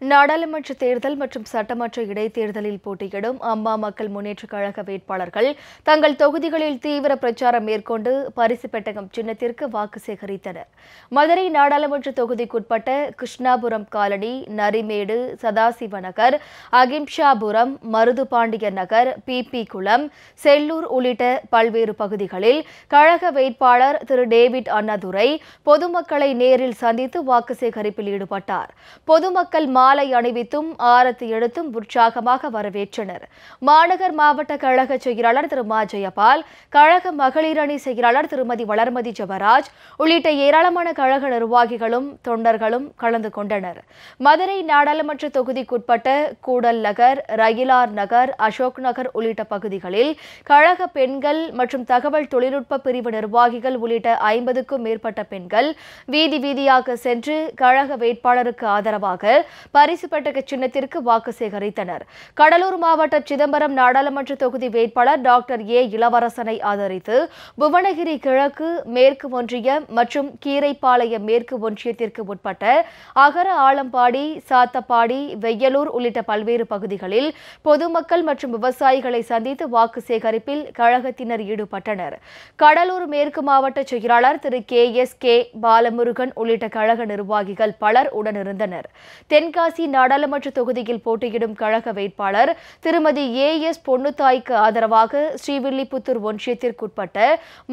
நாடாளுமன்ற தேர்தல் மற்றும் சட்டமன்ற இடைத்தேர்தலில் போட்டியிடும் அம்மா மக்கள் முன்னேற்றக் கழக வேட்பாளர்கள் தங்கள் தொகுதிகளில் தீவிர பிரச்சாரம் மேற்கொண்டு பரிசு பெட்டகம் சின்னத்திற்கு வாக்கு சேகரித்தனர். மதுரை நாடாளுமன்ற தொகுதிக்குட்பட்ட Krishnapuram colony Narimedu Sadasiva Nagar Ahimsapuram Maruthupandiya Nagar B B Kulam Sellur உள்ளிட்ட பல்வேறு பகுதிகளில் கழக வேட்பாளர் திரு. டேவிட் அண்ணாதுரை பொதுமக்களை நேரில் சந்தித்து வாக்கு சேகரிப்பில் ஈடுபட்டார். பொதுமக்கள் மாலை அணிவித்தும் ஆரத்தி எடுத்தும் உற்சாகமாக வரவேற்றனர். மாநகர் மாவட்ட கழக செயலாளர் திரு மா ஜெயபால் கழக மகளிர் அணி செயலாளர் திருமதி வளர்மதி ஜவராஜ் உள்ளிட்ட ஏராளமான கழக நிர்வாகிகளும் தொண்டர்களும் கலந்து கொண்டனர். மதுரை நாடாளுமன்ற தொகுதிக்குட்பட்ட கூடல் நகர் ரயிலார் நகர் அசோக் நகர் உள்ளிட்ட பகுதிகளில் கழக பெண்கள் மற்றும் தகவல் தொழில்நுட்ப பிரிவு நிர்வாகிகள் உள்ளிட்ட ஐம்பதுக்கும் மேற்பட்ட பெண்கள் வீதி வீதியாக சென்று கழக வேட்பாளருக்கு ஆதரவாக பரிசு பெட்டக சின்னத்திற்கு வாக்கு சேகரித்தனர். கடலூர் மாவட்ட சிதம்பரம் நாடாளுமன்ற தொகுதி வேட்பாளர் டாக்டர் ஏ. இளவரசனை ஆதரித்து புவனகிரி கிழக்கு மேற்கு ஒன்றியம் மற்றும் கீரைப்பாளையம் மேற்கு ஒன்றியத்திற்கு உட்பட்ட அகர ஆலம்பாடி சாத்தப்பாடி வெய்யலூர் உள்ளிட்ட பல்வேறு பகுதிகளில் பொதுமக்கள் மற்றும் விவசாயிகளை சந்தித்து வாக்கு சேகரிப்பில் கழகத்தினர் ஈடுபட்டனர். கடலூர் மேற்கு மாவட்ட செயலாளர் Thiru K. S. K. Balamurugan உள்ளிட்ட கழக நிர்வாகிகள் பலர் உடனிருந்தனர். தென்காசி தென்காசி நாடாளுமன்ற தொகுதியில் போட்டியிடும் கழக வேட்பாளர் திருமதி ஏ எஸ் பொன்னுத்தாய்க்கு ஆதரவாக ஸ்ரீவில்லிபுத்தூர் ஒன்றியத்திற்குட்பட்ட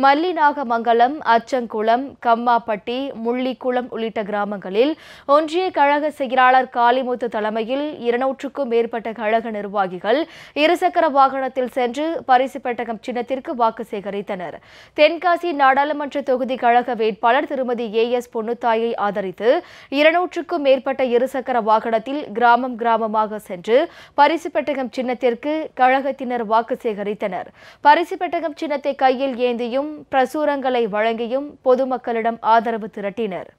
மல்லிநாகமங்கலம் அச்சங்குளம் கம்மாப்பட்டி முள்ளிக்குளம் உள்ளிட்ட கிராமங்களில் ஒன்றிய கழக செயலாளர் காளிமுத்து தலைமையில் இருநூற்றுக்கும் மேற்பட்ட கழக நிர்வாகிகள் இருசக்கர வாகனத்தில் சென்று பரிசு பெட்டகம் சின்னத்திற்கு வாக்கு சேகரித்தனர். தென்காசி நாடாளுமன்ற தொகுதி கழக வேட்பாளர் திருமதி ஏ எஸ் பொன்னுத்தாயை ஆதரித்து இருநூற்றுக்கும் மேற்பட்ட இருசக்கர வாகன வாகனத்தில் கிராமம் கிராமமாக சென்று பரிசு பெட்டகம் சின்னத்திற்கு கழகத்தினர் வாக்கு சேகரித்தனர். பரிசு பெட்டகம் சின்னத்தை கையில் ஏந்தியும் பிரசுரங்களை வழங்கியும் பொதுமக்களிடம் ஆதரவு திரட்டினர்.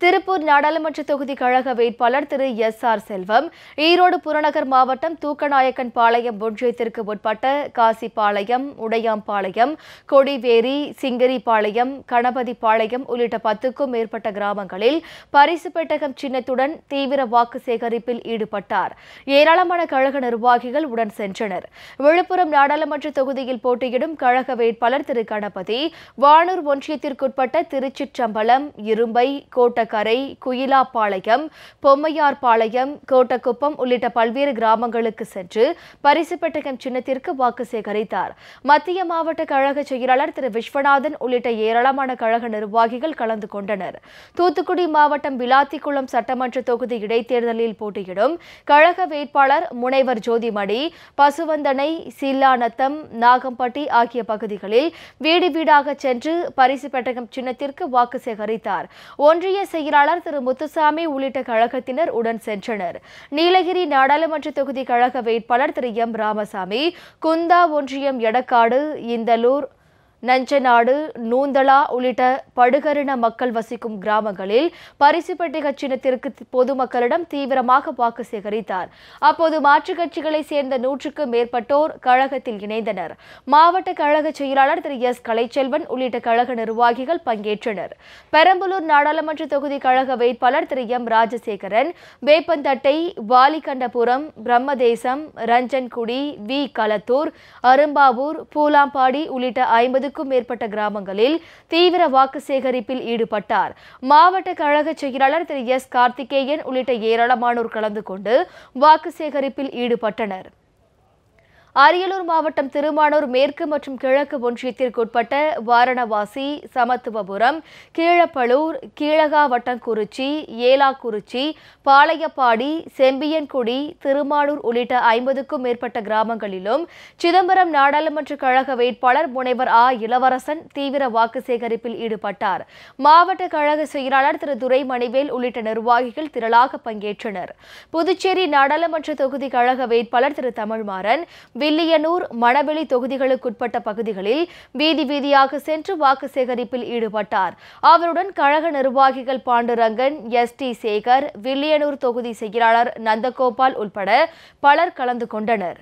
திருப்பூர் நாடாளுமன்ற தொகுதி கழக வேட்பாளர் திரு எஸ் ஆர் செல்வம் ஈரோடு புறநகர் மாவட்டம் தூக்கநாயக்கன் பாளையம் ஒன்றியத்திற்கு உட்பட்ட காசிப்பாளையம் உடையாம்பாளையம் கொடிவேரி சிங்கரிபாளையம் கணபதிப்பாளையம் உள்ளிட்ட பத்துக்கும் மேற்பட்ட கிராமங்களில் பரிசு பெட்டகம் சின்னத்துடன் தீவிர வாக்கு சேகரிப்பில் ஈடுபட்டார். ஏராளமான கழக நிர்வாகிகள் உடன் சென்றனர். விழுப்புரம் நாடாளுமன்ற தொகுதியில் போட்டியிடும் கழக வேட்பாளர் திரு கணபதி வானூர் ஒன்றியத்திற்குட்பட்ட திருச்சிற்றம்பலம் இரும்பை கோட்டக்கரை குயிலாப்பாளையம் பொம்மையார்பாளையம் கோட்டக்குப்பம் உள்ளிட்ட பல்வேறு கிராமங்களுக்கு சென்று பரிசு பெட்டகம் சின்னத்திற்கு வாக்கு சேகரித்தார். மத்திய மாவட்ட கழக செயலாளர் திரு விஸ்வநாதன் உள்ளிட்ட ஏராளமான கழக நிர்வாகிகள் கலந்து கொண்டனர். தூத்துக்குடி மாவட்டம் விளாத்திக்குளம் சட்டமன்ற தொகுதி இடைத்தேர்தலில் போட்டியிடும் கழக வேட்பாளர் முனைவர் ஜோதிமணி பசுவந்தனை சில்லாநத்தம் நாகம்பட்டி ஆகிய பகுதிகளில் வீடு வீடாக சென்று பரிசு பெட்டகம் சின்னத்திற்கு வாக்கு சேகரித்தார். ஒன்றிய செயலாளர் திரு முத்துசாமி உள்ளிட்ட கழகத்தினர் உடன் சென்றனர். நீலகிரி நாடாளுமன்ற தொகுதி கழக வேட்பாளர் திரு எம். ராமசாமி குந்தா ஒன்றியம் எடக்காடு இந்தலூர் நஞ்சநாடு நூந்தலா உள்ளிட்ட படுகரின மக்கள் வசிக்கும் கிராமங்களில் பரிசு பெட்டிக சின்னத்திற்கு பொதுமக்களிடம் தீவிரமாக வாக்கு சேகரித்தார். அப்போது மாற்றுக் கட்சிகளைச் சேர்ந்த நூற்றுக்கும் மேற்பட்டோர் கழகத்தில் இணைந்தனர். மாவட்ட கழக செயலாளர் திரு எஸ். கலைச்செல்வன் உள்ளிட்ட கழக நிர்வாகிகள் பங்கேற்றனர். பெரம்பலூர் நாடாளுமன்ற தொகுதி கழக வேட்பாளர் திரு எம். ராஜசேகரன் வேப்பந்தட்டை வாலிகண்டபுரம் பிரம்மதேசம் ரஞ்சன்குடி வி. களத்தூர் அரும்பாவூர் பூலாம்பாடி உள்ளிட்ட ஐம்பது ஐம்பதுக்கும் மேற்பட்ட கிராமங்களில் தீவிர வாக்கு சேகரிப்பில் ஈடுபட்டார். மாவட்ட கழக செயலாளர் திரு எஸ் கார்த்திகேயன் உள்ளிட்ட ஏராளமானோர் கலந்து கொண்டு வாக்கு சேகரிப்பில் ஈடுபட்டனர். அரியலூர் மாவட்டம் திருமானூர் மேற்கு மற்றும் கிழக்கு ஒன்றியத்திற்குட்பட்ட வாரணவாசி சமத்துவபுரம் கீழப்பழூர் கீழகாவட்டங்குறிச்சி ஏலாக்குறிச்சி பாளையப்பாடி செம்பியன்குடி திருமானூர் உள்ளிட்ட ஐம்பதுக்கும் மேற்பட்ட கிராமங்களிலும் சிதம்பரம் நாடாளுமன்ற கழக வேட்பாளர் முனைவர் ஆ. இளவரசன் தீவிர வாக்கு சேகரிப்பில் ஈடுபட்டார். மாவட்ட கழக செயலாளர் திரு. துரை மணிவேல் உள்ளிட்ட நிர்வாகிகள் திரளாக பங்கேற்றனர். புதுச்சேரி நாடாளுமன்ற தொகுதி கழக வேட்பாளர் திரு. தமிழ்மாறன் வில்லியனூர் மணவெளி தொகுதிகளுக்குட்பட்ட பகுதிகளில் வீதி வீதியாக சென்று வாக்கு சேகரிப்பில் ஈடுபட்டார். அவருடன் கழக நிர்வாகிகள் பாண்டுரங்கன் எஸ் டி சேகர் வில்லியனூர் தொகுதி செயலாளர் நந்தகோபால் உள்பட பலர் கலந்து கொண்டனர்.